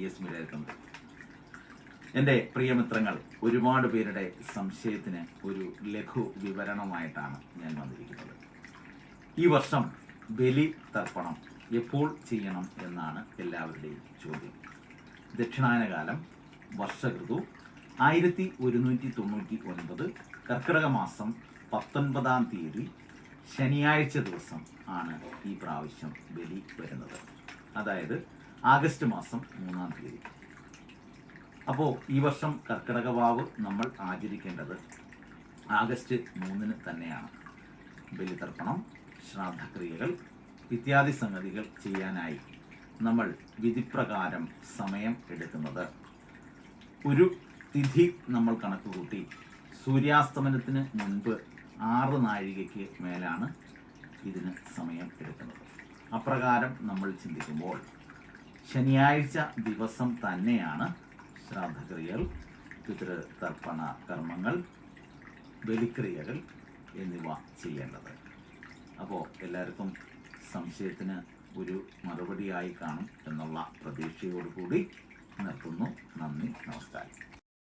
D S മിലായിട്ടുണ്ട് എന്റെ പ്രിയമിത്രങ്ങൾ ഒരുപാട് പേരുടെ സംശയത്തിന് ഒരു ലഘു വിവരണമായിട്ടാണ് ഞാൻ വന്നിരിക്കുന്നത്. ഈ വർഷം ബലി തർപ്പണം എപ്പോൾ ചെയ്യണം എന്നാണ് എല്ലാവരുടെയും ചോദ്യം. ദക്ഷിണായനകാലം വർഷഋതു ആയിരത്തി ഒരുന്നൂറ്റി തൊണ്ണൂറ്റി ഒൻപത് കർക്കിടക മാസം പത്തൊൻപതാം തീയതി ശനിയാഴ്ച ദിവസം ആണ് ഈ പ്രാവശ്യം ബലി വരുന്നത്. അതായത് ആഗസ്റ്റ് മാസം മൂന്നാം തീയതി. അപ്പോൾ ഈ വർഷം കർക്കിടക വാവ് നമ്മൾ ആചരിക്കേണ്ടത് ആഗസ്റ്റ് മൂന്നിന് തന്നെയാണ്. ബലിതർപ്പണം ശ്രാദ്ധക്രിയകൾ ഇത്യാദി സംഗതികൾ ചെയ്യാനായി നമ്മൾ വിധിപ്രകാരം സമയം എടുക്കുന്നത്. ഒരു തിഥി നമ്മൾ കണക്ക് കൂട്ടി സൂര്യാസ്തമനത്തിന് മുൻപ് ആറ് നാഴികയ്ക്ക് മേലാണ് ഇതിന് സമയം എടുക്കുന്നത്. അപ്രകാരം നമ്മൾ ചിന്തിക്കുമ്പോൾ ശനിയാഴ്ച ദിവസം തന്നെയാണ് ശ്രാദ്ധക്രിയകൾ പിതൃതർപ്പണ കർമ്മങ്ങൾ ബലിക്രിയകൾ എന്നിവ ചെയ്യേണ്ടത്. അപ്പോൾ എല്ലാവർക്കും സംശയത്തിന് ഒരു മറുപടിയായി കാണും എന്നുള്ള പ്രതീക്ഷയോടുകൂടി നിർത്തുന്നു. നന്ദി നമസ്കാരം.